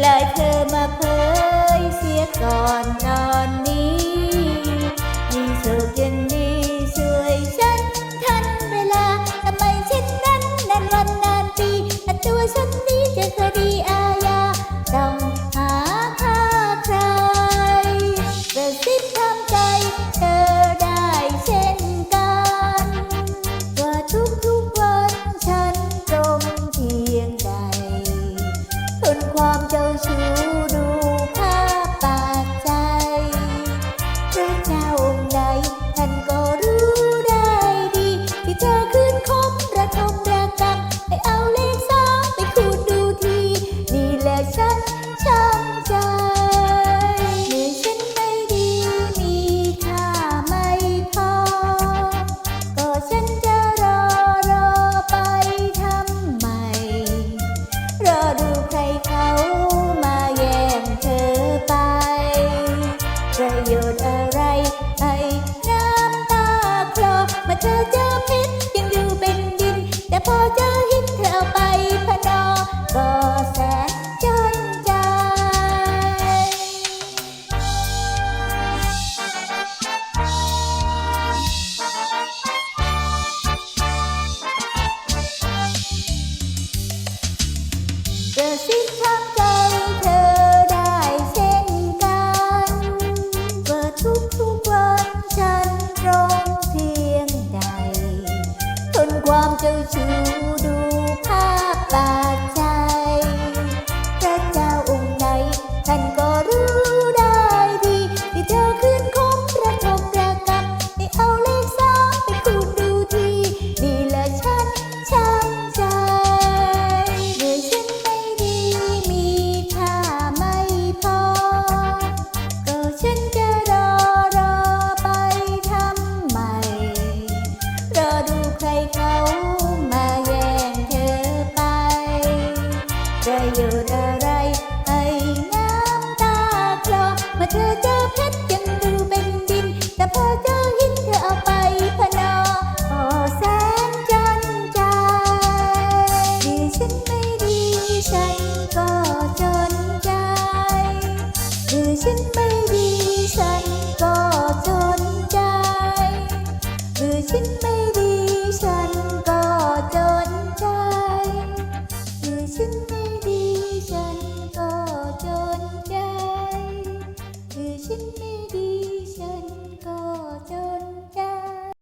เลยเธอมาเผยเสียก่อนนอนนี้มีสุขยังดีช่วยฉันทันเวลาทำไมเช่นนั้นนานวันนานปีแต่ตัวฉันนี้จะคดีอาญาต้องหาค่าใครประสิทธิ์ทำใจเธอ พอเจอ châu เจอเพชรยังดูเป็นดิน แต่พอเจอหินเธอเอาไปพนอโอแสนจนใจดีฉันไม่ดีฉันก็จนใจหรือฉันไม่ดี